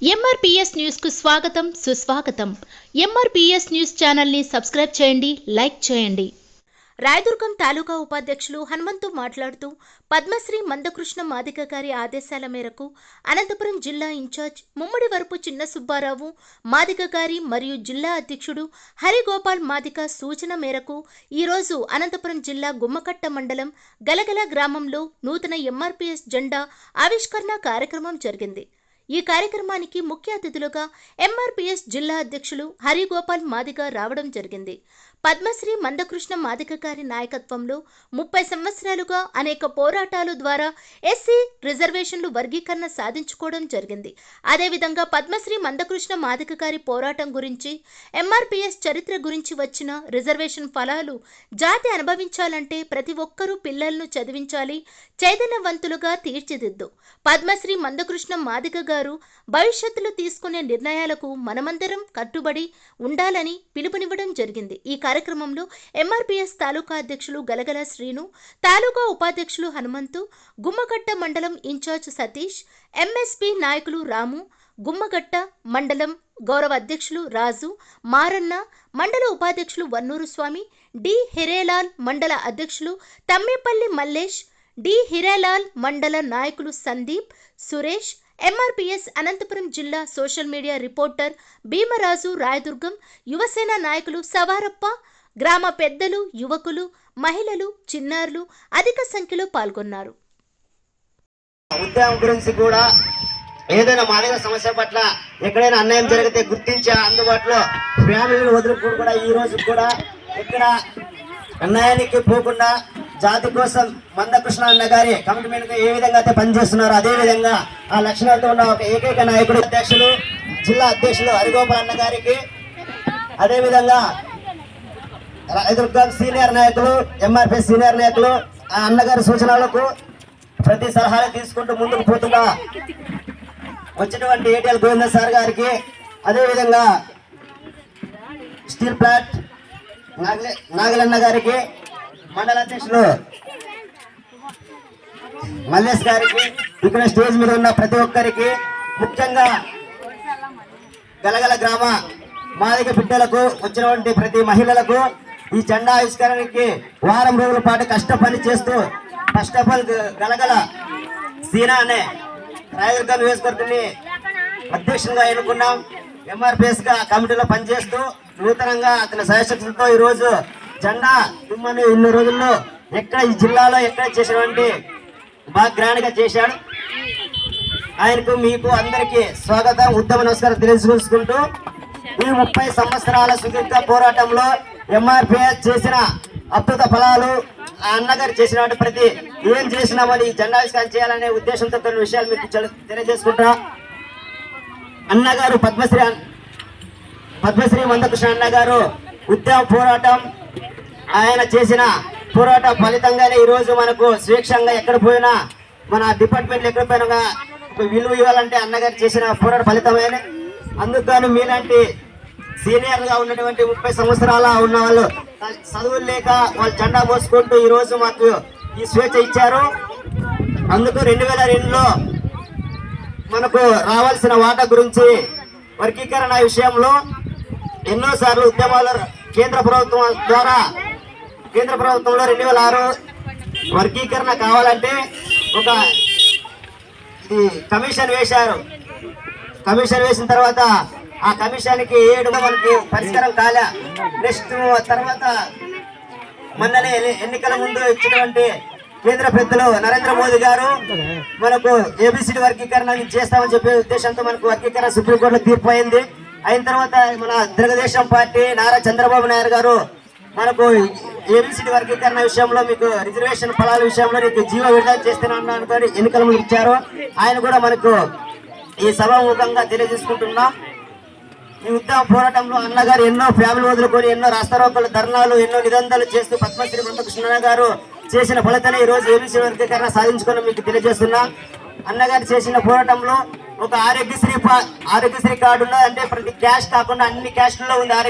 ఎంఆర్పిఎస్ న్యూస్కు స్వాగతం సుస్వాగతం. ఎంఆర్పిఎస్ న్యూస్ ఛానల్ని సబ్స్క్రైబ్ చేయండి లైక్ చేయండి. రాయదుర్గం తాలూకా ఉపాధ్యక్షులు హనుమంతు మాట్లాడుతూ పద్మశ్రీ మందకృష్ణ మాదికగారి ఆదేశాల మేరకు అనంతపురం జిల్లా ఇన్ఛార్జ్ ముమ్మడి వరపు చిన్న సుబ్బారావు మాదికగారి మరియు జిల్లా అధ్యక్షుడు హరిగోపాల్ మాదిక సూచన మేరకు ఈరోజు అనంతపురం జిల్లా గుమ్మకట్ట మండలం గలగల గ్రామంలో నూతన ఎంఆర్పిఎస్ జెండా ఆవిష్కరణ కార్యక్రమం జరిగింది. ఈ కార్యక్రమానికి ముఖ్య అతిథులుగా ఎంఆర్పీఎస్ జిల్లా అధ్యక్షులు హరిగోపాల్ మాదిగ రావడం జరిగింది. పద్మశ్రీ మందకృష్ణ మాదిగ గారి నాయకత్వంలో ముప్పై సంవత్సరాలుగా అనేక పోరాటాలు ద్వారా ఎస్సీ రిజర్వేషన్లు వర్గీకరణ సాధించుకోవడం జరిగింది. అదేవిధంగా పద్మశ్రీ మందకృష్ణ మాదిగ గారి పోరాటం గురించి ఎంఆర్పిఎస్ చరిత్ర గురించి వచ్చిన రిజర్వేషన్ ఫలాలు జాతి అనుభవించాలంటే ప్రతి ఒక్కరూ పిల్లలను చదివించాలి చైతన్యవంతులుగా తీర్చిదిద్దు. పద్మశ్రీ మందకృష్ణ మాదిక గారు భవిష్యత్తులో తీసుకునే నిర్ణయాలకు మనమందరం కట్టుబడి ఉండాలని పిలుపునివ్వడం జరిగింది. ఈ కార్యక్రమంలో ఎంఆర్పీఎస్ తాలూకా అధ్యక్షులు గలగల శ్రీను తాలూకా ఉపాధ్యక్షులు హనుమంతు గుమ్మగట్ట మండలం ఇన్ఛార్జ్ సతీష్ ఎంఎస్పి నాయకులు రాము గుమ్మగట్ట మండలం గౌరవ అధ్యక్షులు రాజు మారన్న మండల ఉపాధ్యక్షులు వన్నూరు స్వామి డి హిరేలాల్ మండల అధ్యక్షులు తమ్మేపల్లి మల్లేష్ డి హిరేలాల్ మండల నాయకులు సందీప్ సురేష్ ఎంఆర్పిఎస్ అనంతపురం జిల్లా social media reporter Bheemaraju Rayadurgam Yuvasena నాయకులు సవారప్ప గ్రామ పెద్దలు యువకులు మహిళలు చిన్నారులు అధిక సంఖ్యలో పాల్గొన్నారు. ఉద్యమం గురించి కూడా ఏదైనా మాదిగ సమస్య పట్ల ఎక్కడైనా అన్యాయం జరిగితే గుర్తించే అందుబాటులో ఫ్యామిలీలు వదులుకొని కూడా ఈ రోజు కూడా ఇక్కడ అన్యాయానికి పోకుండా జాతి కోసం మందకృష్ణ అన్న గారి కమిట్మెంట్ ఏ విధంగా అయితే పనిచేస్తున్నారో అదే విధంగా ఆ లక్షణాలతో ఉన్న ఒక ఏకైక నాయకుడు అధ్యక్షులు జిల్లా అధ్యక్షులు హరిగోపాల్ అన్న గారికి అదే విధంగా సీనియర్ నాయకులు ఎంఆర్పీ సీనియర్ నాయకులు ఆ అన్నగారి సూచనలకు ప్రతి సలహాలు తీసుకుంటూ ముందుకు పోతున్నా వచ్చినటువంటి ఏటీఎల్ గోవింద సార్ గారికి అదేవిధంగా స్టీల్ ప్లాంట్ నాగలన్న గారికి మండల అధ్యక్షులు మల్లేష్ గారికి ఇక్కడ స్టేజ్ మీద ఉన్న ప్రతి ఒక్కరికి ముఖ్యంగా గలగల గ్రామ మాదిక బిడ్డలకు వచ్చినటువంటి ప్రతి మహిళలకు ఈ జెండా ఆవిష్కరణకి వారం రోజుల పాటు కష్టపని చేస్తూ ఫస్ట్ ఆఫ్ ఆల్ గలగల సీనా అనే రాయదుర్గం నియోజకవర్గాన్ని అధ్యక్షునిగా ఎన్నుకున్నాం. ఎంఆర్పిఎస్గా కమిటీలో పనిచేస్తూ నూతనంగా అతని సజెషన్స్తో ఈరోజు జెండా తుమ్మని ఇన్ని రోజుల్లో ఎక్కడ ఈ జిల్లాలో ఎక్కడ చేసినటువంటి బాగా గ్రాండ్గా చేశాడు. ఆయనకు మీకు అందరికీ స్వాగతం ఉత్తమ నమస్కారం తెలుసుకుంటూ ఈ ముప్పై సంవత్సరాల సుదీర్ఘ పోరాటంలో ఎంఆర్పిఎస్ చేసిన అద్భుత ఫలాలు ఆ అన్నగారు చేసినటువంటి ప్రతి ఏం చేసినామని ఈ జెండావిష్కారం చేయాలనే ఉద్దేశంతో కొన్ని విషయాలు మీకు తెలియజేసుకుంటా. అన్నగారు పద్మశ్రీ పద్మశ్రీ మందకృష్ణ అన్నగారు ఉద్యమ పోరాటం ఆయన చేసిన పోరాట ఫలితంగానే ఈరోజు మనకు స్వేచ్ఛంగా ఎక్కడ పోయినా మన డిపార్ట్మెంట్లు ఎక్కడ పోయినా విలువ ఇవ్వాలంటే అన్నగారు చేసిన పోరాట ఫలితమైన అందుకని మీలాంటి సీనియర్గా ఉన్నటువంటి ముప్పై సంవత్సరాల ఉన్న వాళ్ళు చదువులు లేక వాళ్ళు జెండా మోసుకుంటూ ఈరోజు మాకు ఈ స్వేచ్ఛ ఇచ్చారు. అందుకు రెండు వేల రెండులో మనకు రావాల్సిన వాటా గురించి వర్గీకరణ విషయంలో ఎన్నోసార్లు ఉద్యమాలు కేంద్ర ప్రభుత్వం ద్వారా కేంద్ర ప్రభుత్వంలో రెండు వేల ఆరు వర్గీకరణ కావాలంటే ఒక ఇది కమిషన్ వేశారు. కమిషన్ వేసిన తర్వాత ఆ కమిషన్కి ఏడు మనకి పరిష్కారం కాలే. నెక్స్ట్ తర్వాత మొన్ననే ఎన్ని- ఎన్నికల ముందు ఇచ్చినటువంటి కేంద్ర పెద్దలు నరేంద్ర మోదీ గారు మనకు ఏబిసిడి వర్గీకరణ చేస్తామని చెప్పే ఉద్దేశంతో మనకు వర్గీకరణ సుప్రీంకోర్టులో తీర్పు అయింది. అయిన తర్వాత మన తెలుగుదేశం పార్టీ నారా చంద్రబాబు నాయుడు గారు మనకు ఏబిసిడి వర్గీకరణ విషయంలో మీకు రిజర్వేషన్ ఫలాల విషయంలో నీకు జీవ విడుదల చేస్తున్నాను అనుకొని ఎన్నికల ముందు ఇచ్చారు ఆయన కూడా మనకు ఈ సభాముఖంగా తెలియజేసుకుంటున్నా. ఈ ఉద్యమ పోరాటంలో అన్నగారు ఎన్నో ఫ్యామిలీ వదులుకొని ఎన్నో రాస్తారోకలు ధర్నాలు ఎన్నో నిబంధనలు చేస్తూ పద్మశ్రీ మందకృష్ణ గారు చేసిన ఫలితమే ఈ రోజు ఏబీసీ వర్గీకరణ సాధించుకొని మీకు తెలియజేస్తున్నా. అన్నగారు చేసిన పోరాటంలో ఒక ఆరోగ్యశ్రీ పా- ఆరోగ్యశ్రీ కార్డు ఉన్నది అంటే ప్రతి క్యాష్ కాకుండా అన్ని క్యాస్ట్లో ఉంది. ఆరోగ్య